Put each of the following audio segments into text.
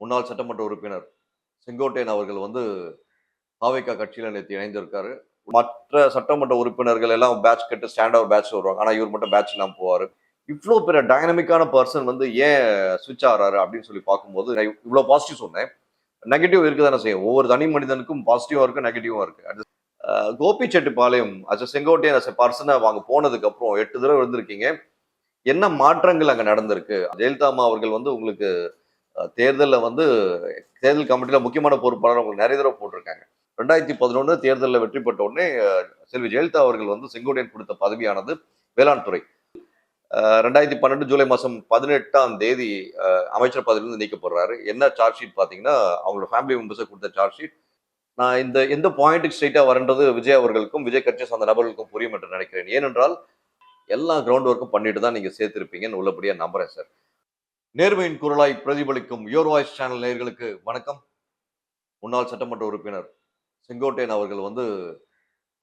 முன்னாள் சட்டமன்ற உறுப்பினர் செங்கோட்டையன் அவர்கள் வந்து தாவேக்கா கட்சியில் நேற்று இணைந்திருக்காரு. மற்ற சட்டமன்ற உறுப்பினர்கள் எல்லாம் பேட்ச் கட்டு ஸ்டாண்ட் அவர் பேட்ச் வருவாங்க. ஆனால் இவர் மட்டும் பேட்ச் இல்லாமல் போவார். இவ்வளோ பெரிய டைனமிக்கான பர்சன் வந்து ஏன் சுவிட்ச் ஆகிறாரு அப்படின்னு சொல்லி பார்க்கும்போது நான் இவ்வளோ பாசிட்டிவ் சொன்னேன். நெகட்டிவ் இருக்கு தானே செய்யும். ஒவ்வொரு தனி மனிதனுக்கும் பாசிட்டிவாக இருக்குது நெகட்டிவாக இருக்குது at Gobi Gobichettipalayam as Sengottaiyan as பர்சனாக வாங்க போனதுக்கு எட்டு தடவை இருந்திருக்கீங்க. என்ன மாற்றங்கள் அங்கே நடந்திருக்கு? ஜெயலலிதா அம்மா அவர்கள் வந்து உங்களுக்கு தேர்தலில் வந்து தேர்தல் கமிட்டியில் முக்கியமான பொறுப்பாளர் உங்களுக்கு நிறைய தடவை போட்டிருக்காங்க. ரெண்டாயிரத்தி பதினொன்று தேர்தலில் வெற்றி பெற்ற உடனே செல்வி ஜெயலலிதா அவர்கள் வந்து செங்கோட்டையன் கொடுத்த பதவியானது வேளாண் துறை. ரெண்டாயிரத்தி பன்னெண்டு ஜூலை மாதம் பதினெட்டாம் தேதி அமைச்சர் பதவியிலிருந்து நீக்கப்படுறாரு என்ன சார்ஜ் ஷீட் பார்த்தீங்கன்னா அவங்களோட ஃபேமிலி மெம்பர்ஸை கொடுத்த சார்ஜ் ஷீட் நான் இந்த எந்த பாயிண்ட்டுக்கு ஸ்ட்ரைட்டாக வரன்றது விஜய் அவர்களுக்கும் விஜய் கட்சி சார்ந்த நபர்களுக்கும் புரியும் என்று நினைக்கிறேன். ஏனென்றால் எல்லா கிரவுண்ட் ஒர்க்கும் பண்ணிட்டு தான் நீங்கள் சேர்த்திருப்பீங்கன்னு உள்ளபடியாக நம்புகிறேன் சார் நேர்மையின் குரலாய் பிரதிபலிக்கும் யோர் வாய்ஸ் சேனல் நேர்களுக்கு வணக்கம். முன்னாள் சட்டமன்ற உறுப்பினர் செங்கோட்டையன் அவர்கள் வந்து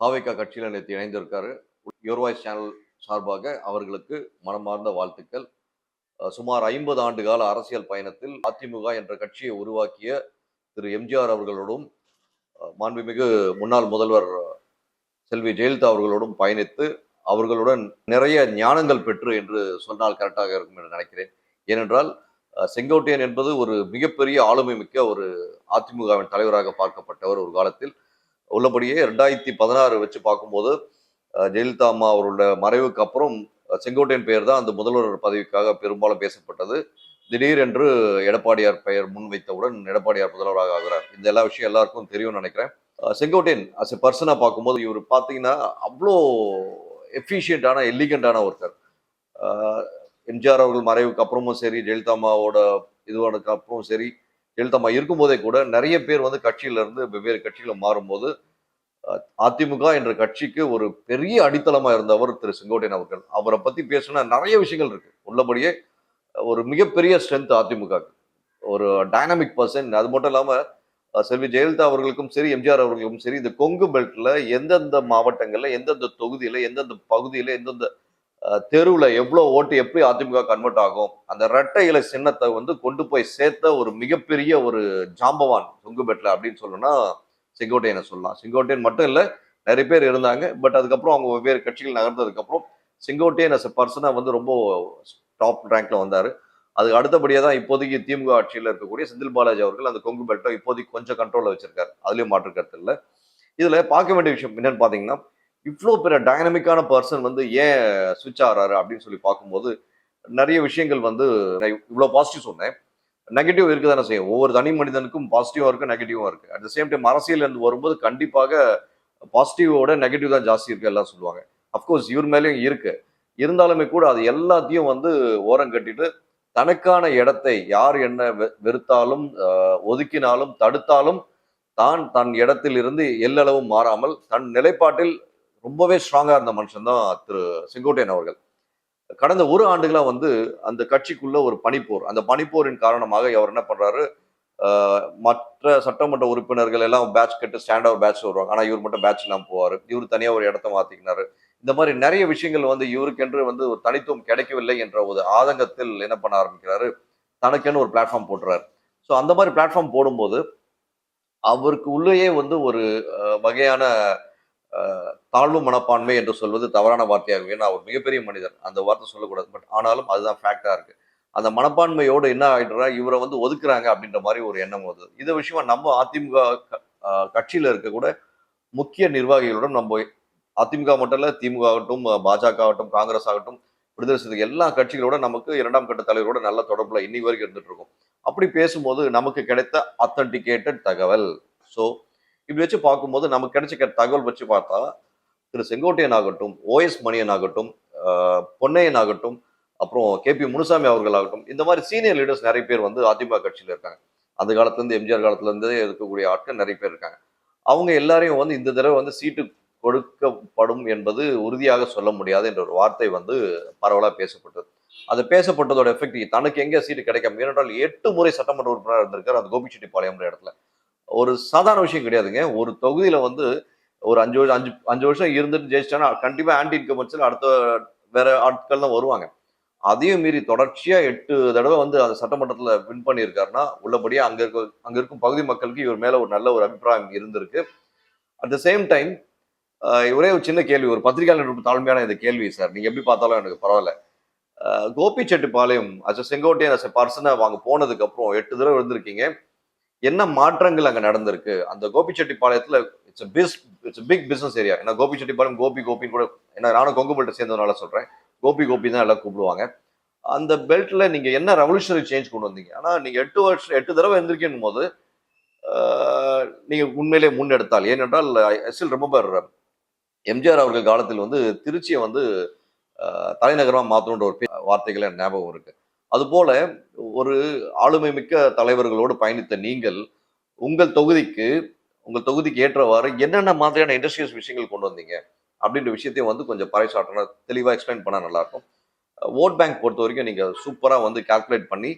பாவேகா கட்சியில் நேற்று இணைந்திருக்காரு. யோர் வாய்ஸ் சேனல் சார்பாக அவர்களுக்கு மனமார்ந்த வாழ்த்துக்கள். சுமார் ஐம்பது ஆண்டு கால அரசியல் பயணத்தில் அதிமுக என்ற கட்சியை உருவாக்கிய திரு எம்ஜிஆர் அவர்களோடும் மாண்புமிகு முன்னாள் முதல்வர் செல்வி ஜெயலலிதா அவர்களோடும் பயணித்து அவர்களுடன் நிறைய ஞானங்கள் பெற்று என்று சொன்னால் கரெக்டாக இருக்கும் என்று நினைக்கிறேன். ஏனென்றால் செங்கோட்டையன் என்பது ஒரு மிகப்பெரிய ஆளுமை மிக்க ஒரு அதிமுகவின் தலைவராக பார்க்கப்பட்டவர் ஒரு காலத்தில். உள்ளபடியே ரெண்டாயிரத்தி பதினாறு வச்சு பார்க்கும்போது ஜெயலலிதா அம்மா அவருடைய மறைவுக்கு அப்புறம் செங்கோட்டையன் பெயர் தான் அந்த முதல்வர் பதவிக்காக பெரும்பாலும் பேசப்பட்டது. திடீரென்று எடப்பாடியார் பெயர் முன்வைத்தவுடன் எடப்பாடியார் முதல்வராக ஆகிறார். இந்த எல்லா விஷயம் எல்லாருக்கும் தெரியும்னு நினைக்கிறேன். செங்கோட்டையன் அஸ் எ பர்சனாக பார்க்கும்போது இவர் பார்த்தீங்கன்னா அவ்வளோ எஃபிஷியண்டான எலிகண்டான ஒருத்தர். எம்ஜிஆர் அவர்கள் மறைவுக்கு அப்புறமும் சரி ஜெயலலிதா அம்மாவோட இதுவானதுக்கு அப்புறமும் சரி ஜெயலலிதா அம்மா இருக்கும்போதே கூட நிறைய பேர் வந்து கட்சியிலேருந்து வெவ்வேறு கட்சியில் மாறும்போது அதிமுக என்ற கட்சிக்கு ஒரு பெரிய அடித்தளமாக இருந்தவர் திரு செங்கோட்டையன் அவர்கள். அவரை பற்றி பேசினா நிறைய விஷயங்கள் இருக்கு. உள்ளபடியே ஒரு மிகப்பெரிய ஸ்ட்ரென்த் அதிமுக ஒரு டைனமிக் பர்சன் அது மட்டும் இல்லாமல் செல்வி ஜெயலலிதா அவர்களுக்கும் சரி எம்ஜிஆர் அவர்களுக்கும் சரி இந்த கொங்கு பெல்ட்ல எந்தெந்த மாவட்டங்கள்ல எந்தெந்த தொகுதியில எந்தெந்த பகுதியில எந்தெந்த தெருவில் எவ்வளோ ஓட்டு எப்படி அதிமுக கன்வெர்ட் ஆகும்? அந்த ரெட்டை இலை சின்னத்தை வந்து கொண்டு போய் சேர்த்த ஒரு மிகப்பெரிய ஒரு ஜாம்பவான் சொங்குபெட்டில் அப்படின்னு சொல்லணும்னா செங்கோட்டையனை சொல்லலாம். செங்கோட்டையன் மட்டும் இல்லை நிறைய பேர் இருந்தாங்க. பட் அதுக்கப்புறம் அவங்க வெவ்வேறு கட்சிகள் நகர்ந்ததுக்கப்புறம் செங்கோட்டையன் அஸ் பர்சனாக வந்து ரொம்ப டாப் ரேங்க்ல வந்தார். அதுக்கு அடுத்தபடியாக தான் இப்போதைக்கு திமுக ஆட்சியில் இருக்கக்கூடிய செந்தில் பாலாஜி அவர்கள் அந்த கொங்கு பெல்ட்டை இப்போதைக்கு கொஞ்சம் கண்ட்ரோலில் வச்சிருக்காரு. அதுலேயும் மாற்று கருத்து இல்லை. இதில் பார்க்க வேண்டிய விஷயம் என்னன்னு பார்த்தீங்கன்னா இவ்வளோ பெரிய டைனமிக்கான பர்சன் வந்து ஏன் சுவிட்ச் ஆகிறாரு அப்படின்னு சொல்லி பார்க்கும்போது நிறைய விஷயங்கள் வந்து நான் இவ்வளோ பாசிட்டிவ் சொன்னேன். நெகட்டிவ் இருக்குது தானே செய்யும். ஒவ்வொரு தனி மனிதனுக்கும் பாசிட்டிவாக இருக்குது நெகட்டிவாக இருக்குது அட் த சேம் டைம் அரசியல் இருந்து வரும்போது கண்டிப்பாக பாசிட்டிவோட நெகட்டிவ் தான் ஜாஸ்தி இருக்கு எல்லாம் சொல்லுவாங்க. அஃப்கோர்ஸ் இவர் மேலேயும் இருக்கு. இருந்தாலுமே கூட அது எல்லாத்தையும் வந்து ஓரம் கட்டிட்டு தனக்கான இடத்தை யார் என்ன வெ- வெறுத்தாலும் ஒதுக்கினாலும் தடுத்தாலும் தான் தன் இடத்தில் இருந்து எல்லளவும் மாறாமல் தன் நிலைப்பாட்டில் ரொம்பவே ஸ்ட்ராங்காக இருந்த மனுஷன் தான் திரு செங்கோட்டையன் அவர்கள். கடந்த ஒரு ஆண்டுகளாக வந்து அந்த கட்சிக்குள்ள ஒரு பனிப்போர். அந்த பனிப்போரின் காரணமாக அவர் என்ன பண்ணுறாரு மற்ற சட்டமன்ற உறுப்பினர்கள் எல்லாம் பேட்ச் கட்டு ஸ்டாண்ட் அவர் பேட்ச் வருவாங்க. ஆனால் இவர் மட்டும் பேட்ச் இல்லாமல் போவார். இவர் தனியாக ஒரு இடத்த மாத்திக்கினாரு. இந்த மாதிரி நிறைய விஷயங்கள் வந்து இவருக்கென்று வந்து ஒரு தனித்துவம் கிடைக்கவில்லை என்ற ஒரு ஆதங்கத்தில் என்ன பண்ண ஆரம்பிக்கிறாரு? தனக்கென்னு ஒரு பிளாட்ஃபார்ம் போடுறாரு ஸோ அந்த மாதிரி பிளாட்ஃபார்ம் போடும்போது அவருக்கு உள்ளேயே வந்து ஒரு வகையான தாழ்வு மனப்பான்மை என்று சொல்வது தவறான வார்த்தையாகும் ஏன்னா அவர் மிகப்பெரிய மனிதர் அந்த வார்த்தை சொல்லக்கூடாது. பட் ஆனாலும் அதுதான் ஃபேக்டாக இருக்குது அந்த மனப்பான்மையோடு என்ன ஆகிடுறா இவரை வந்து ஒதுக்குறாங்க அப்படின்ற மாதிரி ஒரு எண்ணம் வருது. இதை விஷயமா நம்ம அதிமுக க- இருக்கக்கூட முக்கிய நிர்வாகிகளுடன் நம்ம அதிமுக மட்டும் இல்லை திமுக ஆகட்டும் பாஜக ஆகட்டும் காங்கிரஸ் ஆகட்டும் விடுதலை சிறுத்தை எல்லா கட்சிகளோட நமக்கு இரண்டாம் கட்ட தலைவரோட நல்ல தொடர்பில் இன்னைக்கு வரைக்கும் இருந்துட்டு இருக்கோம். அப்படி பேசும்போது நமக்கு கிடைத்த அத்தன்டிகேட்டட் தகவல். ஸோ இப்படி வச்சு பார்க்கும்போது நமக்கு கிடைச்ச தகவல் வச்சு பார்த்தா திரு செங்கோட்டையன் ஆகட்டும் ஓஎஸ் மணியன் ஆகட்டும் ஆஹ் பொன்னையன் ஆகட்டும் அப்புறம் கே பி முனுசாமி அவர்கள் ஆகட்டும் இந்த மாதிரி சீனியர் லீடர்ஸ் நிறைய பேர் வந்து அதிமுக கட்சியில இருக்காங்க. அந்த காலத்துல இருந்து எம்ஜிஆர் காலத்துலேருந்தே இருக்கக்கூடிய ஆட்கள் நிறைய பேர் இருக்காங்க. அவங்க எல்லாரையும் வந்து இந்த தடவை வந்து சீட்டு கொடுக்கப்படும் என்பது உறுதியாக சொல்ல முடியாது என்ற ஒரு வார்த்தை வந்து பரவலாக பேசப்பட்டது. அது பேசப்பட்டதோட எஃபெக்ட் தனக்கு எங்கே சீட்டு கிடைக்கும் ஏனென்றால் எட்டு முறை சட்டமன்ற உறுப்பினர் இருந்திருக்காரு அந்த பாளையம் இடத்துல. ஒரு சாதாரண விஷயம் கிடையாதுங்க. ஒரு தொகுதியில வந்து ஒரு அஞ்சு வருஷம் அஞ்சு அஞ்சு வருஷம் இருந்துட்டு ஜெயிச்சிட்டாங்கன்னா கண்டிப்பா ஆன்டி இன்கம்பன்ஸ்ல அடுத்த வேற ஆட்கள் தான் வருவாங்க. அதையும் மீறி தொடர்ச்சியா எட்டு தடவை வந்து அந்த சட்டமன்றத்துல வின் பண்ணியிருக்காருன்னா உள்ளபடியே அங்க இருக்க அங்க இருக்கும் பகுதி மக்களுக்கு இவர் மேல ஒரு நல்ல ஒரு அபிப்பிராயம் இருந்திருக்கு. அட் த சேம் டைம் ஒரே ஒரு சின்ன கேள்வி ஒரு பத்திரிகையாளர் தாழ்மையான இந்த கேள்வி சார். நீங்க எப்படி பார்த்தாலும் எனக்கு பரவாயில்ல. கோபி செட்டிப்பாளையம் அஸ் செங்கோட்டையன் அச்ச பர்சனை வாங்க போனதுக்கு அப்புறம் எட்டு தடவை இருந்திருக்கீங்க. என்ன மாற்றங்கள் அங்கே நடந்திருக்கு? அந்த கோபிச்செட்டிப்பாளையத்தில் இட்ஸ் பிஸ் இட்ஸ் பிக் பிஸ்னஸ் ஏரியா ஏன்னா கோபிச்செட்டிப்பாளையம் கோபி கோபின்னு கூட ஏன்னா நானும் கொங்குபல்ட்டை சேர்ந்ததுனால சொல்கிறேன் கோபி கோபி தான் எல்லாம் கூப்பிடுவாங்க. அந்த பெல்ட்டில் நீங்கள் என்ன ரெவல்யூஷனரி சேஞ்ச் கொண்டு வந்தீங்க? ஆனால் நீங்கள் எட்டு வருஷம் எட்டு தடவை இருந்திருக்கேன் போது நீங்கள் உண்மையிலே முன்னெடுத்தால். ஏனென்றால் எஸ்எல் ரிமெம்பர் எம்ஜிஆர் அவர்கள் காலத்தில் வந்து திருச்சியை வந்து தலைநகரமாக மாற்றணுன்ற ஒரு வார்த்தைகளை எனக்கு ஞாபகம் இருக்குது அதுபோல ஒரு ஆளுமை மிக்க தலைவர்களோடு பயணித்த நீங்கள் உங்கள் தொகுதிக்கு உங்கள் தொகுதிக்கு ஏற்றவாறு என்னென்ன மாதிரியான இண்டஸ்ட்ரியல்ஸ் விஷயங்கள் கொண்டு வந்தீங்க? அப்படின்ற விஷயத்தையும் வந்து கொஞ்சம் பறைசாற்றணும். தெளிவாக எக்ஸ்பிளைன் பண்ணால் நல்லாயிருக்கும். ஓட் பேங்க் பொறுத்த வரைக்கும் நீங்கள் சூப்பராக வந்து கால்குலேட் பண்ணி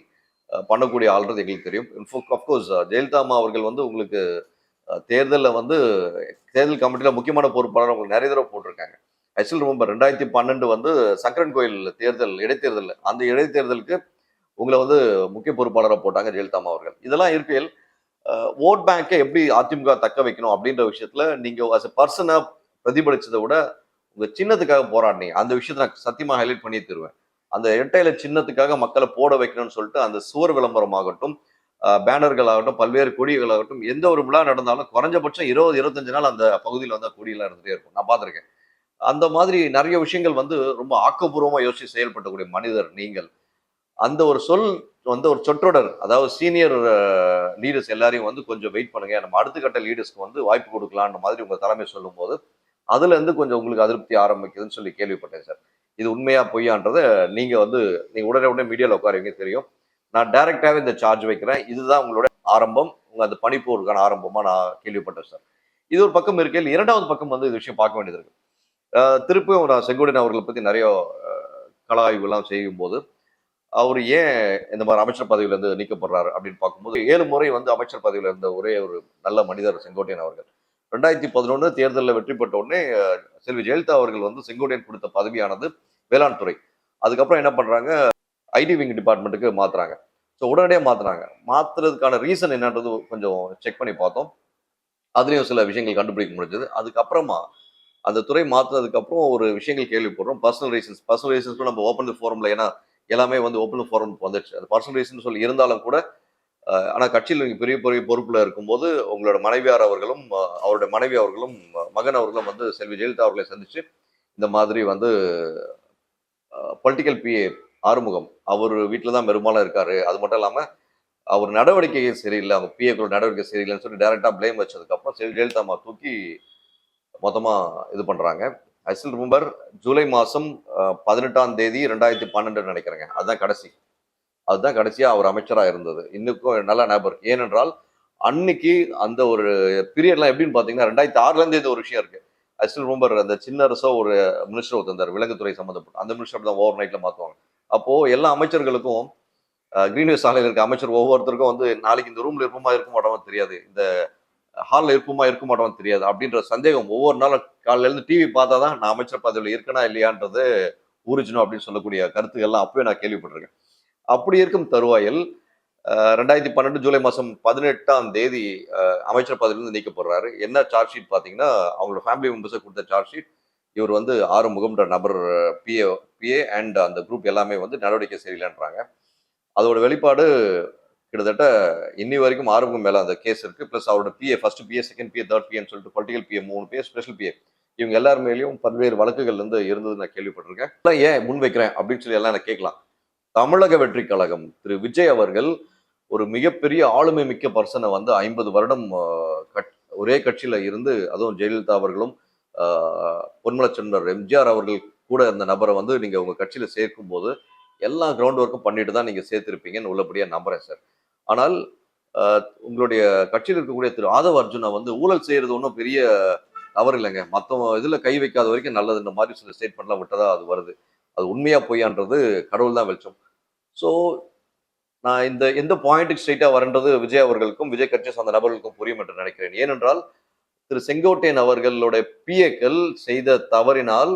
பண்ணக்கூடிய ஆள்றது எங்களுக்கு தெரியும். அஃப்கோர்ஸ் ஜெயலலிதா அம்மா அவர்கள் வந்து உங்களுக்கு தேர்தலில் வந்து தேர்தல் கமிட்டியில் முக்கியமான பொறுப்பாளர் உங்களுக்கு நிறைய தடவை போட்டிருக்காங்க. ஆக்சுவல் ரொம்ப ரெண்டாயிரத்தி பன்னெண்டு வந்து சங்கரன் கோயில் தேர்தல் இடைத்தேர்தல். அந்த இடைத்தேர்தலுக்கு உங்களை வந்து முக்கிய பொறுப்பாளராக போட்டாங்க ஜெயலலிதா அவர்கள். இதெல்லாம் இருக்கையில் ஓட் பேங்கை எப்படி அதிமுக தக்க வைக்கணும் அப்படின்ற விஷயத்துல நீங்க அஸ் எ பர்சனாக பிரதிபலிச்சதை விட உங்க சின்னத்துக்காக போராடினீங்க அந்த விஷயத்தை நான் சத்தியமாக ஹைலைட் பண்ணி தருவேன். அந்த இரட்டையில சின்னத்துக்காக மக்களை போட வைக்கணும்னு சொல்லிட்டு அந்த சுவர் விளம்பரமாகட்டும் பேனர்கள் ஆகட்டும் பல்வேறு கொடிகளாகட்டும் எந்த ஒரு விழா நடந்தாலும் குறைஞ்சபட்சம் இருபது இருபத்தஞ்சு நாள் அந்த பகுதியில் வந்து கொடியெல்லாம் இருந்துகிட்டே இருக்கும். நான் பார்த்துருக்கேன். அந்த மாதிரி நிறைய விஷயங்கள் வந்து ரொம்ப ஆக்கப்பூர்வமாக யோசிச்சு செயல்படக்கூடிய மனிதர் நீங்கள். அந்த ஒரு சொல் வந்து ஒரு சொற்றொடர் அதாவது சீனியர் லீடர்ஸ் எல்லாரையும் வந்து கொஞ்சம் வெயிட் பண்ணுங்க. நம்ம அடுத்த கட்ட லீடர்ஸ்க்கு வந்து வாய்ப்பு கொடுக்கலான்ற மாதிரி உங்கள் தலைமை சொல்லும்போது அதுலேருந்து கொஞ்சம் உங்களுக்கு அதிருப்தி ஆரம்பிக்குதுன்னு சொல்லி கேள்விப்பட்டேன் சார். இது உண்மையா பொய்யான்றதை நீங்கள் வந்து நீங்கள் உடனே உடனே மீடியாவில் உட்காருவீங்க தெரியும். நான் டைரக்டாவே இந்த சார்ஜ் வைக்கிறேன். இதுதான் உங்களோட ஆரம்பம். உங்கள் அந்த பணிப்போருக்கான ஆரம்பமாக நான் கேள்விப்பட்டேன் சார். இது ஒரு பக்கம் இருக்கையில் இரண்டாவது பக்கம் வந்து இந்த விஷயம் பார்க்க வேண்டியது இருக்கு. திருப்பியும் நான் செங்கோடன் அவர்களை பத்தி நிறைய அஹ், ஆய்வுலாம் செய்யும் போது அவர் ஏன் இந்த மாதிரி அமைச்சர் பதவியில இருந்து நீக்கப்படுறாரு அப்படின்னு பார்க்கும்போது ஏழு முறை வந்து அமைச்சர் பதவியில இருந்த ஒரே ஒரு நல்ல மனிதர் செங்கோட்டையன் அவர்கள். ரெண்டாயிரத்தி பதினொன்று தேர்தலில் வெற்றி பெற்ற உடனே செல்வி ஜெயலலிதா அவர்கள் வந்து செங்கோட்டையன் கொடுத்த பதவியானது வேளாண் துறை. அதுக்கப்புறம் என்ன பண்றாங்க ஐடி விங் டிபார்ட்மெண்ட்டுக்கு மாத்துறாங்க. ஸோ உடனடியாக மாத்துறாங்க. மாத்துறதுக்கான ரீசன் என்னன்றது கொஞ்சம் செக் பண்ணி பார்த்தோம். அதுலேயும் சில விஷயங்கள் கண்டுபிடிக்க முடிஞ்சது. அதுக்கப்புறமா அந்த துறை மாத்துனதுக்கு ஒரு விஷயங்கள் கேள்விப்படுறோம். பர்சனல் ரீசன்ஸ் பர்சனல் ரீசன்ஸ் நம்ம ஓப்பன் ஃபோரமில் ஏன்னா எல்லாமே வந்து ஓப்பன் ஃபோரம் வந்துடுச்சு அது பர்சனல் ரீசன் சொல்லி இருந்தாலும் கூட ஆனால் கட்சியில் நீங்கள் பெரிய பெரிய பொறுப்பில் இருக்கும்போது உங்களோட மனைவியார் அவர்களும் அவருடைய மனைவி அவர்களும் மகன் அவர்களும் வந்து செல்வி ஜெயலலிதா அவர்களை சந்தித்து இந்த மாதிரி வந்து பொலிட்டிக்கல் பிஏ ஆறுமுகம். அவர் வீட்டில் தான் பெரும்பாலும் இருக்கார். அது மட்டும் இல்லாமல் அவர் நடவடிக்கை சரியில்லை. அவங்க பிஏக்களோட நடவடிக்கை சரியில்லைன்னு சொல்லி டேரெக்டாக ப்ளேம் வச்சதுக்கப்புறம் செல்வி ஜெயலலிதா அம்மா தூக்கி மொத்தமாக இது பண்ணுறாங்க ஐ ஸ்டில் ரிமெம்பர் ஜூலை மாதம் பதினெட்டாம் தேதி ரெண்டாயிரத்தி பன்னெண்டு நினைக்கிறேங்க. அதுதான் கடைசி. அதுதான் கடைசியாக அவர் அமைச்சராக இருந்தது. இன்னுக்கும் நல்ல நபர் ஏனென்றால் அன்னைக்கு அந்த ஒரு பீரியட்லாம் எப்படின்னு பார்த்தீங்கன்னா ரெண்டாயிரத்தி ஆறுல இது ஒரு விஷயம் இருக்கு. ஐ ஸ்டில் ரிமெம்பர் அந்த சின்ன அரசோ ஒரு மினிஸ்டர் ஒருத்தந்தார் விலங்குத்துறை சம்மந்தப்பட்ட அந்த மினிஸ்டர் தான் ஓவர் நைட்டில் மாற்றுவாங்க அப்போது எல்லா அமைச்சர்களுக்கும் கிரீன்வேஸ் சாலையில் இருக்க அமைச்சர் ஒவ்வொருத்தருக்கும் வந்து நாளைக்கு இந்த ரூமில் இருப்போமா இருக்க மாட்டோமா தெரியாது. இந்த ஹாலில் இருப்போமா இருக்க மாட்டோம் தெரியாது. அப்படின்ற சந்தேகம் ஒவ்வொரு நாளும் காலையிலேருந்து டிவி பார்த்தா தான் நான் அமைச்சர் பதவியில் இருக்கனா இல்லையான்றது ஊறிச்சணும் அப்படின்னு சொல்லக்கூடிய கருத்துக்கள்லாம் அப்பவே நான் கேள்விப்பட்டிருக்கேன். அப்படி இருக்கும் தருவாயில் ரெண்டாயிரத்தி பன்னெண்டு ஜூலை மாதம் பதினெட்டாம் தேதி அமைச்சர் பதவியிலிருந்து நீக்கப்படுறாரு என்ன சார்ஜ் ஷீட் பார்த்தீங்கன்னா அவங்களோட ஃபேமிலி மெம்பர்ஸை கொடுத்த சார்ஜ் ஷீட் இவர் வந்து ஆறு முகம்ன்ற நபர் பிஏ பிஏ அண்ட் அந்த குரூப் எல்லாமே வந்து நடவடிக்கை சரியில்லைன்றாங்க அதோட வெளிப்பாடு கிட்டத்தட்ட இன்னி வரைக்கும் ஆறுக்கும் மேல அந்த கேஸ் இருக்கு. ப்ளஸ் அவரோட PA first PA second PA third பிஏன்னு சொல்லிட்டு பொலிட்டிக்கல் பிஏ மூணு பிஏ ஸ்பெஷல் பிஏ இவங்க எல்லார் மேலேயும் பல்வேறு வழக்குகள் வந்து இருந்தது நான் கேள்விப்பட்டிருக்கேன். ஏன் முன் வைக்கிறேன் அப்படின்னு சொல்லி எல்லாம் எனக்கு கேட்கலாம். தமிழக வெற்றி கழகம் திரு விஜய் அவர்கள் ஒரு மிகப்பெரிய ஆளுமை மிக்க பர்சனை வந்து ஐம்பது வருடம் ஒரே கட்சியில இருந்து அதுவும் ஜெயலலிதா அவர்களும் ஆஹ், பொன்மலச்சந்தர் எம்ஜிஆர் அவர்கள் கூட அந்த நபரை வந்து நீங்க உங்க கட்சியில சேர்க்கும் போது எல்லா கிரவுண்ட் ஒர்க்கும் பண்ணிட்டு தான் நீங்க சேர்த்திருப்பீங்கன்னு உள்ளபடியா நம்புறேன் சார் ஆனால் உங்களுடைய கட்சியில் இருக்கக்கூடிய திரு ஆதவ அர்ஜுனா வந்து ஊழல் செய்யறது ஒன்றும் பெரிய தவறு இல்லைங்க. மற்ற இதில் கை வைக்காத வரைக்கும் நல்லதுன்ற மாதிரி சில ஸ்டேட்மெண்ட்லாம் விட்டதா அது வருது. அது உண்மையாக பொய்யான்றது கடவுள் தான் வெளிச்சம். ஸோ நான் இந்த எந்த பாயிண்ட்டுக்கு ஸ்ட்ரைட்டாக வரன்றது விஜய் அவர்களுக்கும் விஜய் கட்சி சார்ந்த நபர்களுக்கும் புரியும் என்று நினைக்கிறேன். ஏனென்றால் திரு செங்கோட்டையன் அவர்களுடைய பிஏக்கள் செய்த தவறினால்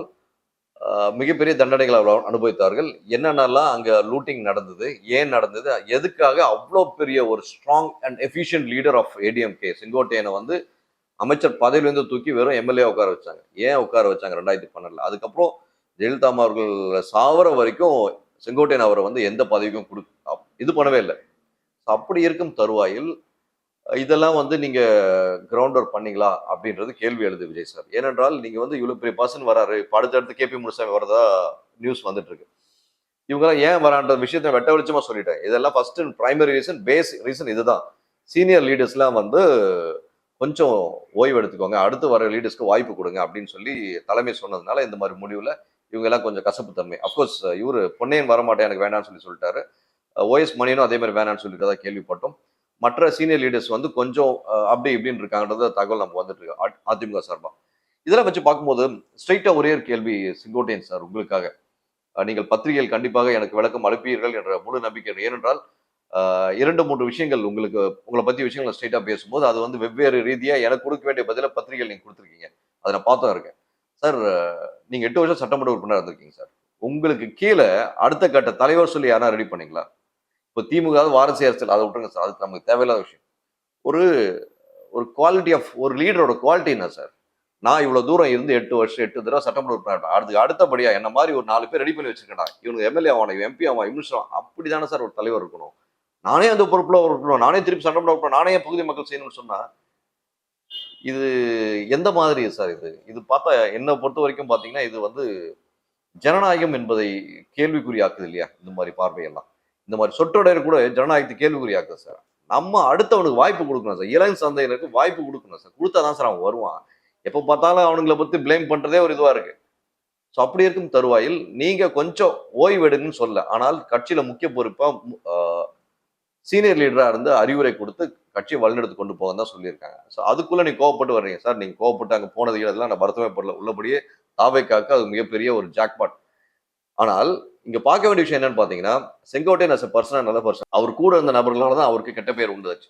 மிகப்பெரிய தண்டனைகளை அவர் அனுபவித்தார்கள். என்னென்னலாம் அங்கே லூட்டிங் நடந்தது ஏன் நடந்தது எதுக்காக அவ்வளோ பெரிய ஒரு strong and efficient leader of ADMK செங்கோட்டையனை வந்து அமைச்சர் பதவியிலேருந்து தூக்கி வெறும் எம்எல்ஏ உட்கார வச்சாங்க. ஏன் உட்கார வச்சாங்க ரெண்டாயிரத்தி பன்னெண்டில்? அதுக்கப்புறம் ஜெயலலிதா அவர்கள் சாவர வரைக்கும் செங்கோட்டையன் அவரை வந்து எந்த பதவிக்கும் கொடு இது பண்ணவே இல்லை. அப்படி இருக்கும் தருவாயில் இதெல்லாம் வந்து நீங்க கிரவுண்ட் ஒர்க் பண்ணீங்களா அப்படின்றது கேள்வி எழுது விஜய் சார். ஏனென்றால் நீங்க வந்து இவ்வளவு பெரிய பர்சன் வராரு இப்போ அடுத்தடுத்து கேபி முனுசாமி வரதா நியூஸ் வந்துட்டு இருக்கு. இவங்கெல்லாம் ஏன் வரான்ற விஷயத்த வெட்ட வெளிச்சமா சொல்லிட்டேன். இதெல்லாம் first primary reason base reason இதுதான். சீனியர் லீடர்ஸ்லாம் வந்து கொஞ்சம் ஓய்வு எடுத்துக்கோங்க. அடுத்து வர லீடர்ஸ்க்கு வாய்ப்பு கொடுங்க அப்படின்னு சொல்லி தலைமை சொன்னதுனால இந்த மாதிரி முடிவில் இவங்க எல்லாம் கொஞ்சம் கசப்பு தன்மை அப்கோர்ஸ் இவரு பொன்னையன் வரமாட்டேன் எனக்கு வேணாம்னு சொல்லி சொல்லிட்டாரு. ஓஎஸ் மணியனும் அதே மாதிரி வேணாம்னு சொல்லிட்டு தான் கேள்விப்பட்டோம். மற்ற சீனியர் லீடர்ஸ் வந்து கொஞ்சம் அப்படி இப்படின்னு இருக்காங்கன்றத தகவல் நம்ம வந்துட்டு இருக்கு அதிமுக சார்பாக இதெல்லாம் வச்சு பார்க்கும்போது ஸ்ட்ரைட்டாக ஒரே ஒரு கேள்வி செங்கோட்டையன் சார் உங்களுக்காக. நீங்கள் பத்திரிகையில் கண்டிப்பாக எனக்கு விளக்கம் அனுப்பீர்கள் என்ற முழு நம்பிக்கை ஏனென்றால் இரண்டு மூன்று விஷயங்கள் உங்களுக்கு உங்களை பத்தி விஷயங்களை ஸ்ட்ரைட்டாக பேசும்போது அது வந்து வெவ்வேறு ரீதியா எனக்கு கொடுக்க வேண்டிய பதில பத்திரிகைகள் நீங்க கொடுத்துருக்கீங்க. அதை நான் பார்த்தோம் இருக்கேன். சார் நீங்கள் நீங்க எட்டு வருஷம் சட்டமன்ற உறுப்பினர் இருந்திருக்கீங்க சார். உங்களுக்கு கீழே அடுத்த கட்ட தலைவர் சொல்லி யாரா ரெடி பண்ணீங்களா? இப்போ திமுக வாரிசு அரசியல் அதை விட்டுருங்க சார். அதுக்கு நமக்கு தேவையில்லாத விஷயம். ஒரு ஒரு குவாலிட்டி ஆஃப் ஒரு லீடரோட குவாலிட்டி என்ன சார்? நான் இவ்வளோ தூரம் இருந்து எட்டு வருஷம் எட்டு தடவை சட்டமன்ற உறுப்பினர் அதுக்கு அடுத்தபடியா என்ன மாதிரி ஒரு நாலு பேர் ரெடி பண்ணி வச்சிருக்கேன்? இவனுக்கு எம்எல்ஏ ஆகணும் எம்பி ஆவான் மினிஸ்டர் அப்படி தானே சார் ஒரு தலைவர் இருக்கணும். நானே அந்த பொறுப்பில் இருக்கணும். நானே திருப்பி சட்டமன்ற உறுப்பினர் நானே பகுதி மக்கள் செய்யணும்னு சொன்னால் இது எந்த மாதிரி சார் இது? இது பார்த்தா என்னை பொறுத்த வரைக்கும் பார்த்தீங்கன்னா இது வந்து ஜனநாயகம் என்பதை கேள்விக்குறியாக்குது இல்லையா? இந்த மாதிரி பார்வையெல்லாம். இந்த மாதிரி சொற்றொடர் கூட ஜனநாயகத்தை கேள்விக்குறியாக்கு சார். நம்ம அடுத்தவனுக்கு வாய்ப்பு கொடுக்கணும் சார். இளம் சந்தையினருக்கு வாய்ப்பு கொடுக்கணும் சார். கொடுத்தாதான் சார் அவன் வருவான். எப்போ பார்த்தாலும் அவனுங்களை பற்றி ப்ளேம் பண்ணுறதே ஒரு இதுவாக இருக்கு. ஸோ அப்படி இருக்கும் தருவாயில் நீங்கள் கொஞ்சம் ஓய்வு எடுங்கன்னு சொல்ல ஆனால் கட்சியில் முக்கிய பொறுப்பாக சீனியர் லீடராக இருந்து அறிவுரை கொடுத்து கட்சியை வழிநடத்து கொண்டு போக தான் சொல்லியிருக்காங்க. ஸோ அதுக்குள்ளே நீங்கள் கோவப்பட்டு வர்றீங்க சார். நீங்கள் கோவப்பட்டு அங்கே போனது இதெல்லாம் நான் வருத்தமே படல. உள்ளபடியே தாவைக்காக்கு அது மிகப்பெரிய ஒரு ஜாக்பாட் ஆனால் இங்க பார்க்க வேண்டிய விஷயம் என்னன்னு பாத்தீங்கன்னா செங்கோட்டையன் அஸ் பர்சனா நல்ல பர்சன் அவர் கூட இருந்த நபர்களால தான் அவருக்கு கெட்ட பேர் உண்டாச்சு.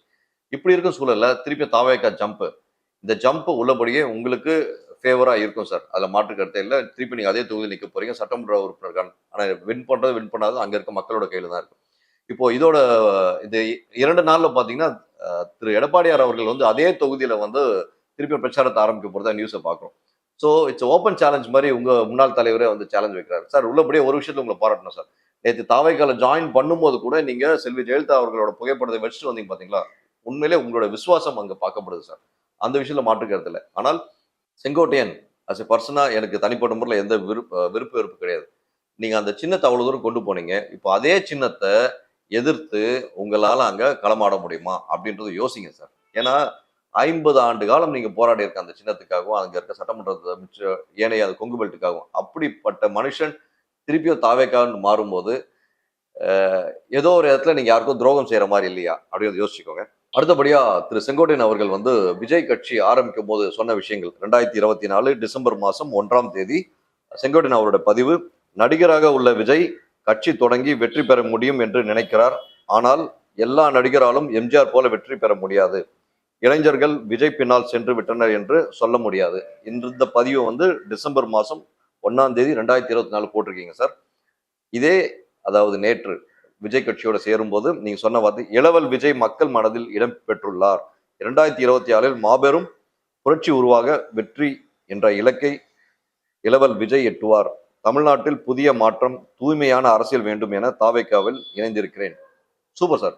இப்படி இருக்கும் சூழல்ல திருப்பி தாவேக்கா ஜம்ப் இந்த ஜம்ப் உள்ளபடியே உங்களுக்கு ஃபேவரா இருக்கும் சார் அதுல மாற்று கருத்தை இல்லை. திருப்பி நீங்க அதே தொகுதியில் நிற்க போறீங்க. சட்டமன்ற உறுப்பினர்கள் ஆனா வின் பண்றது வின் பண்ணாது அங்க இருக்க மக்களோட கையில தான் இருக்கும். இப்போ இதோட இந்த இரண்டு நாள்ல பாத்தீங்கன்னா திரு எடப்பாடியார் அவர்கள் வந்து அதே தொகுதியில வந்து திருப்பி பிரச்சாரத்தை ஆரம்பிக்க போறதா நியூஸை பார்க்குறோம் ஸோ இட்ஸ் ஓப்பன் சேலஞ்ச் மாதிரி உங்கள் முன்னாள் தலைவரே வந்து சேலஞ்ச் வைக்கிறாரு. சார் உள்ளபடியே ஒரு விஷயத்தில் உங்களை பாராட்டணும் சார் நேற்று தாவைக்கால ஜாயின் பண்ணும்போது கூட நீங்கள் செல்வி ஜெயலலிதா அவர்களோட புகைப்படத்தை வச்சுட்டு வந்தீங்க பார்த்தீங்களா உண்மையிலே உங்களோட விசுவாசம் அங்கே பார்க்கப்படுது சார் அந்த விஷயத்தில் மாற்றுக்கிறது இல்லை. ஆனால் செங்கோட்டையன் அஸ் எ பர்சனாக எனக்கு தனிப்பட்ட முறையில் எந்த விருப்ப விருப்ப வெறுப்பு கிடையாது. நீங்கள் அந்த சின்னத்தை அவ்வளோ தூரம் கொண்டு போனீங்க. இப்போ அதே சின்னத்தை எதிர்த்து உங்களால் அங்கே களமாட முடியுமா? அப்படின்றது யோசிங்க சார் ஏன்னா ஐம்பது ஆண்டு காலம் நீங்க போராடி இருக்க அந்த சின்னத்துக்காகவும் அங்க இருக்க சட்டமன்றத்தை மிச்ச ஏனைய அது கொங்கு பெல்ட்டுக்காகவும். அப்படிப்பட்ட மனுஷன் திருப்பியும் தாவேக்கான்னு மாறும்போது ஏதோ ஒரு இடத்துல நீங்க யாருக்கும் துரோகம் செய்யற மாதிரி இல்லையா? அப்படின்னு யோசிச்சுக்கோங்க. அடுத்தபடியா திரு செங்கோட்டையன் அவர்கள் வந்து விஜய் கட்சி ஆரம்பிக்கும் போது சொன்ன விஷயங்கள். ரெண்டாயிரத்தி இருபத்தி நாலு டிசம்பர் மாதம் ஒன்றாம் தேதி செங்கோட்டையன் அவரோட பதிவு நடிகராக உள்ள விஜய் கட்சி தொடங்கி வெற்றி பெற முடியும் என்று நினைக்கிறார். ஆனால் எல்லா நடிகராலும் எம்ஜிஆர் போல வெற்றி பெற முடியாது. இளைஞர்கள் விஜய் பின்னால் சென்று விட்டனர் என்று சொல்ல முடியாது. இந்த பதிவு வந்து டிசம்பர் மாதம் ஒன்னாம் தேதி ரெண்டாயிரத்தி இருபத்தி நாலு போட்டிருக்கீங்க சார். இதே அதாவது நேற்று விஜய் கட்சியோட சேரும்போது நீங்க சொன்ன வார்த்தை இளவல் விஜய் மக்கள் மனதில் இடம் பெற்றுள்ளார். இரண்டாயிரத்தி இருபத்தி ஆறில் மாபெரும் புரட்சி உருவாக வெற்றி என்ற இலக்கை இளவல் விஜய் எட்டுவார். தமிழ்நாட்டில் புதிய மாற்றம் தூய்மையான அரசியல் வேண்டும் என தாவேக்காவில் இணைந்திருக்கிறேன். Super sir.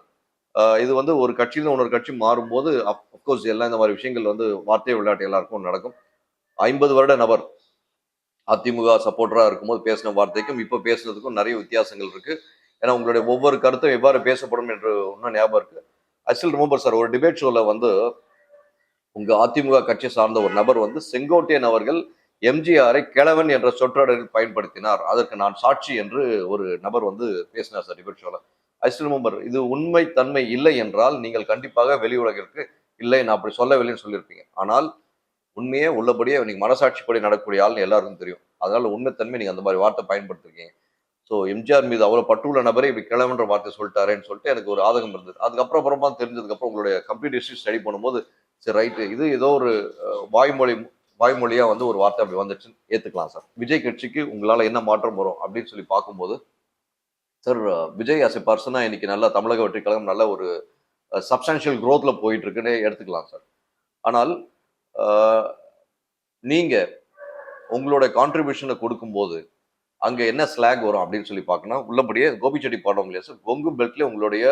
இது வந்து ஒரு கட்சியில இன்னொரு கட்சி மாறும்போது அப்கோர்ஸ் எல்லாம் இந்த மாதிரி விஷயங்கள் வந்து வார்த்தை விளையாட்டு எல்லாருக்கும் நடக்கும். ஐம்பது வருட நபர் அதிமுக சப்போர்ட்டரா இருக்கும்போது பேசின வார்த்தைக்கும் இப்போ பேசுனதுக்கும் நிறைய வித்தியாசங்கள் இருக்கு. ஏன்னா உங்களுடைய ஒவ்வொரு கருத்தும் எவ்வாறு பேசப்படும் என்று இன்னும் ஞாபகம் இருக்கு. அசில் ரிமம்பர் சார் ஒரு டிபேட் ஷோவில் வந்து உங்க அதிமுக கட்சி சார்ந்த ஒரு நபர் வந்து செங்கோட்டையன் அவர்கள் எம்ஜிஆரை கிழவன் என்ற சொற்றொடரில் பயன்படுத்தினார். அதற்கு நான் சாட்சி என்று ஒரு நபர் வந்து பேசினார் சார் டிபேட் ஷோல ஐ ஸ்டில் ரிமெம்பர் இது உண்மை தன்மை இல்லை என்றால் நீங்கள் கண்டிப்பாக வெளி உலகிற்கு இல்லை நான் அப்படி சொல்லவில்லைன்னு சொல்லியிருப்பீங்க. ஆனால் உண்மையே உள்ளபடியே நீங்கள் மனசாட்சிப்படி நடக்கக்கூடிய ஆள்னு எல்லாருக்கும் தெரியும். அதனால உண்மைத்தன்மை நீங்கள் அந்த மாதிரி வார்த்தை பயன்படுத்திருக்கீங்க. ஸோ எம்ஜிஆர் மீது அவ்வளோ பட்டுள்ள நபரே இப்படி கிளம்புன்ற வார்த்தை சொல்லிட்டாரேன்னு சொல்லிட்டு எனக்கு ஒரு ஆதகம் இருந்தது. அதுக்கப்புறம் அப்புறமா தெரிஞ்சதுக்கப்புறம் உங்களுடைய கம்ப்யூட்டர் ஹிஸ்ட்ரி ஸ்டடி பண்ணும்போது சரி ரைட்டு இது ஏதோ ஒரு வாய்மொழி வாய்மொழியாக வந்து ஒரு வார்த்தை அப்படி வந்துச்சுன்னு ஏற்றுக்கலாம் சார். விஜய் கட்சிக்கு உங்களால் என்ன மாற்றம் வரும் அப்படின்னு சொல்லி பார்க்கும்போது சார் விஜய் அஸ் எ பர்சனா இன்னைக்கு நல்ல தமிழக வெற்றி கழகம் நல்ல ஒரு சப்ஸ்டான்ஷியல் க்ரோத்தில் போயிட்டு இருக்குன்னு எடுத்துக்கலாம் சார். ஆனால் நீங்கள் நீங்க உங்களோட கான்ட்ரிபியூஷனை கொடுக்கும்போது அங்க என்ன ஸ்லாக் வரும் அப்படின்னு சொல்லி பார்க்கணும் உள்ளபடியே கோபிச்செட்டி பாடம் இல்லையா சார்? கொங்கு பெல்ட்ல உங்களுடைய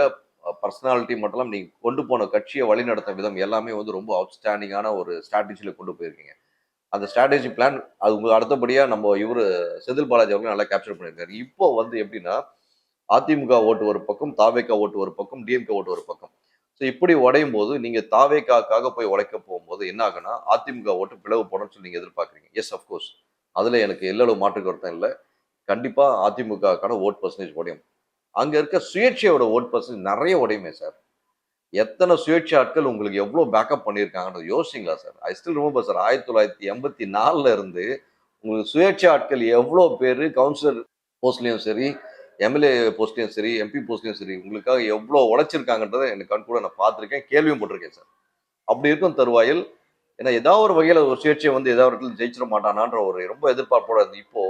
பர்சனாலிட்டி மட்டும் நீங்க கொண்டு போன கட்சியை வழிநடத்த விதம் எல்லாமே வந்து ரொம்ப அவுட்ஸ்டாண்டிங்கான ஒரு ஸ்ட்ராட்டஜியில கொண்டு போயிருக்கீங்க. அந்த ஸ்ட்ராட்டஜி பிளான் அது உங்களுக்கு அடுத்தபடியா நம்ம இவரு செந்தில் பாலாஜி அவங்க நல்லா கேப்சர் பண்ணியிருக்காரு. இப்போ வந்து எப்படின்னா அதிமுக ஓட்டு ஒரு பக்கம் தாவேக்கா ஓட்டு ஒரு பக்கம் டிஎம்கே ஓட்டு ஒரு பக்கம். ஸோ இப்படி உடையும் போது நீங்க தாவேக்காக்காக போய் உடைக்க போகும்போது என்ன ஆகுனா அதிமுக ஓட்டு பிளவு போடணும்னு சொல்லி நீங்க எதிர்பார்க்குறீங்க. எஸ் அஃப்கோர்ஸ் அதுல எனக்கு எல்லளவு மாற்று கருத்தம் இல்லை. கண்டிப்பா அதிமுகக்கான ஓட் பர்சன்டேஜ் உடையும். அங்க இருக்க சுயேட்சையோட ஓட் பர்சன்டேஜ் நிறைய உடையுமே சார் எத்தனை சுயேட்சை ஆட்கள் உங்களுக்கு எவ்வளோ பேக்கப் பண்ணியிருக்காங்கன்றது யோசிங்களா சார் ஐ ஸ்டில் ரொம்ப சார் ஆயிரத்தி தொள்ளாயிரத்தி எண்பத்தி நாலுல இருந்து உங்களுக்கு சுயேட்சை ஆட்கள் எவ்வளோ பேர் கவுன்சிலர் போஸ்ட்லேயும் சரி எம்எல்ஏ போஸ்ட்லையும் சரி எம்பி போஸ்ட்லையும் சரி உங்களுக்காக எவ்வளோ உழைச்சிருக்காங்கன்றதை எனக்கு கண் கூட நான் பார்த்துருக்கேன் கேள்வியும் போட்டிருக்கேன் சார். அப்படி இருக்கும் தருவாயில் ஏன்னா ஏதாவது ஒரு வகையில் ஒரு சுயேட்சையை வந்து ஏதாவது ஒரு இடத்துல ஜெயிச்சிட மாட்டானான்ற ஒரு ரொம்ப எதிர்பார்ப்போட இருந்து இப்போ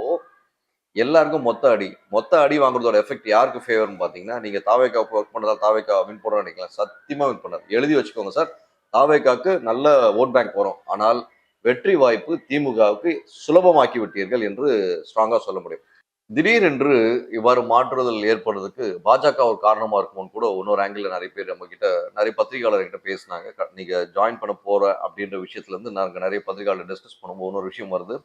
எல்லாருக்கும் மொத்த அடி மொத்த அடி வாங்குறதோட எஃபெக்ட் யாருக்கு ஃபேவர்னு பார்த்தீங்கன்னா நீங்கள் தாவேக்கா ஒர்க் பண்ணுறதா தாவேக்கா வின் பண்ணுறோம் நினைக்கலாம். சத்தியமாக வின் பண்ணார் எழுதி வச்சுக்கோங்க சார் தாவேக்காக்கு நல்ல ஓட் பேங்க் வரும். ஆனால் வெற்றி வாய்ப்பு திமுகவுக்கு சுலபமாக்கி விட்டீர்கள் என்று ஸ்ட்ராங்காக சொல்ல முடியும். திடீரென்று இவ்வாறு மாற்றுதல் ஏற்படுறதுக்கு பாஜக ஒரு காரணமா இருக்கும்னு கூட இன்னொரு ஆங்கிளில் நிறைய பேர் நம்ம கிட்ட நிறைய பத்திரிகையாளர்கிட்ட பேசினாங்க. நீங்கள் நீங்க ஜாயின் பண்ண போற அப்படின்ற விஷயத்துல இருந்து நிறைய பத்திரிகையாளர் டிஸ்கஸ் பண்ணும்போது இன்னொரு விஷயம் வருது.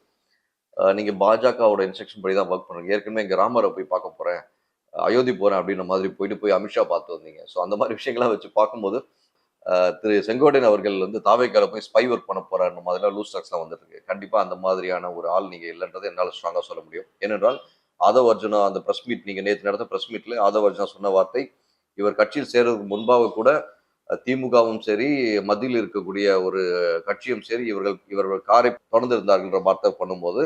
நீங்கள் நீங்க பாஜகவோட இன்ஸ்ட்ரக்ஷன் படி தான் ஒர்க் பண்ணுறீங்க ஏற்கனவே இங்கே ராமரை போய் பார்க்க போறேன் அயோத்தி போறேன் அப்படின்ற மாதிரி போயிட்டு போய் அமித்ஷா பார்த்து வந்தீங்க. ஸோ அந்த மாதிரி விஷயங்கள்லாம் வச்சு பார்க்கும்போது திரு செங்கோட்டையன் அவர்கள் வந்து தாவேக்கால போய் ஸ்பை ஒர்க் பண்ண போகிறாருன்ற மாதிரிலாம் லூஸ் டாக்ஸ்லாம் வந்துட்டு இருக்கு. கண்டிப்பாக அந்த மாதிரியான ஒரு ஆள் நீங்கள் இல்லைன்றதை என்னால் ஸ்ட்ராங்காக சொல்ல முடியும். ஏனென்றால் ஆதவ் அர்ஜுனா அந்த ப்ரெஸ் மீட் நீங்கள் நேற்று நடந்த ப்ரெஸ் மீட்ல ஆதவ் அர்ஜுனா சொன்ன வார்த்தை இவர் கட்சியில் சேர்றதுக்கு முன்பாக கூட திமுகவும் சரி மத்தியில் இருக்கக்கூடிய ஒரு கட்சியும் சரி இவர்கள் இவர்கள் காரை தொடர்ந்திருந்தார்கள்ன்ற வார்த்தை பண்ணும்போது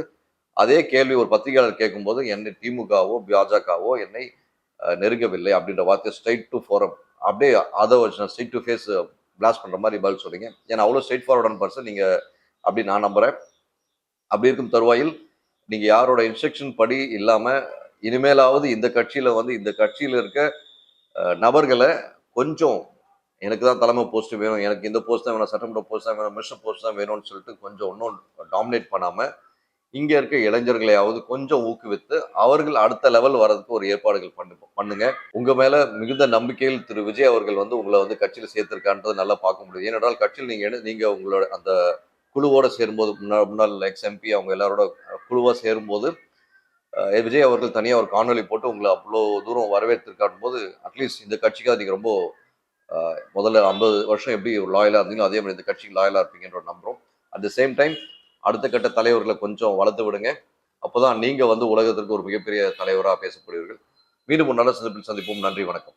அதே கேள்வி ஒரு பத்திரிகையாளர் கேட்கும்போது என்னை திமுகவோ பாஜகவோ என்னை நெருங்கவில்லை அப்படின்ற வார்த்தை ஸ்ட்ரைட் டு ஃபோரம் அப்படியே Aadhav Arjuna straight to face blast பண்ணுற மாதிரி பதில் சொல்றீங்க ஏன்னா அவ்வளோ ஸ்ட்ரைட் ஃபார்வர்டான பர்சன் நீங்கள் அப்படி நான் நம்புகிறேன் அப்படி இருக்கும் தருவாயில் நீங்கள் யாரோட இன்ஸ்ட்ரக்ஷன் படி இல்லாமல் இனிமேலாவது இந்த கட்சியில் வந்து இந்த கட்சியில் இருக்க நபர்களை கொஞ்சம் எனக்கு தான் தலைமை போஸ்ட் வேணும் எனக்கு இந்த போஸ்ட் தான் வேணும் சட்டமன்ற போஸ்ட் தான் வேணும் மினிஸ்டர் போஸ்ட் தான் வேணும்னு சொல்லிட்டு கொஞ்சம் இன்னும் டாமினேட் பண்ணாமல் இங்கே இருக்க இளைஞர்களையாவது கொஞ்சம் ஊக்குவித்து அவர்கள் அடுத்த லெவல் வர்றதுக்கு ஒரு ஏற்பாடுகள் பண்ணு பண்ணுங்க. உங்கள் மேலே மிகுந்த நம்பிக்கையில் திரு. விஜய் அவர்கள் வந்து உங்களை வந்து கட்சியில் சேர்த்திருக்கான்றது நல்லா பார்க்க முடியுது. ஏனென்றால் கட்சியில் நீங்கள் நீங்கள் உங்களோட அந்த குழுவோடு சேரும்போது முன்னாள் முன்னாள் எக்ஸ் எம்பி அவங்க எல்லாரோட குழுவாக சேரும்போது விஜய் அவர்கள் தனியாக ஒரு காணொலி போட்டு உங்களை அவ்வளோ தூரம் வரவேற்றிருக்காடும் போது அட்லீஸ்ட் இந்த கட்சிக்காக நீங்கள் ரொம்ப முதல்ல ஐம்பது வருஷம் எப்படி லாயலாக இருந்தீங்களோ அதே மாதிரி இந்த கட்சிக்கு லாயலாக இருப்பீங்கன்ற நம்புகிறோம் அட் த சேம் டைம் அடுத்த கட்ட தலைவர்களை கொஞ்சம் வளர்த்து விடுங்க. அப்போ தான் நீங்கள் வந்து உலகத்திற்கு ஒரு மிகப்பெரிய தலைவராக பேசப்படுவீர்கள் மீண்டும் ஒரு நல்ல சந்திப்பில் சந்திப்போம். நன்றி வணக்கம்.